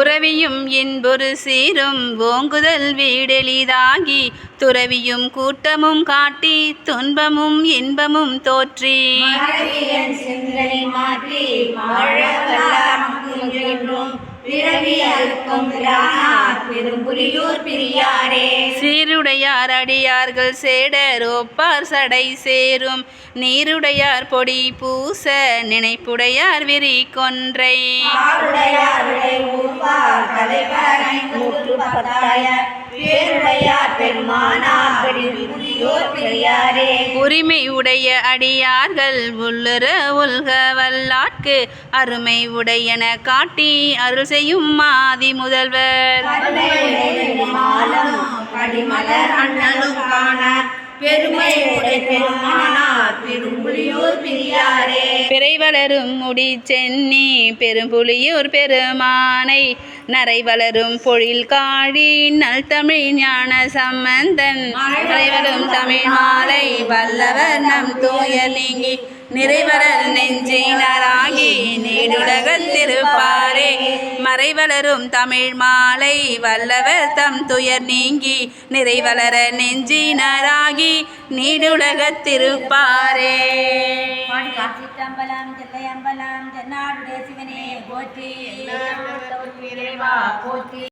உறவியும் இன்பொரு சீரும் ஓங்குதல் வீடெளிதாகி துறவியும் கூட்டமும் காட்டி துன்பமும் இன்பமும் தோற்றி. சீருடையார் அடியார்கள் சேடர் ஒப்பார் சடை சேரும். நீருடையார் பொடி பூச நினைப்புடையார் விரி கொன்றை. தலைவர் பத்தாய பேருடையார் பெருமானார் பிரியாரே உரிமை உடைய அடியார்கள் உள்ளுர உல்க வல்லார்க்கு அருமை உடையன காட்டி அருள் செய்யும் மாதி முதல்வர். அண்ணலும் காண பெருமை உடை பெருமானார் பெரும்புலியூர் பிரியாரே. முடி சென்னி பெரும்புலியூர் பெருமானை. நரை வளரும் பொழில் காழி நல் தமிழ் ஞான சம்பந்தன். மறைவரும் தமிழ் மாலை வல்லவர் நம் தூய நீங்கி. நிறைவரல் நெஞ்சினராகி நீடுலகத் மறைவளரும் தமிழ் மாலை வல்லவர் தம் துயர் நீங்கி நிறைவளர நெஞ்சினராகி நீடுலகத் திருப்பாரே. தென்னாடுடைய சிவனே போற்றி போற்றி.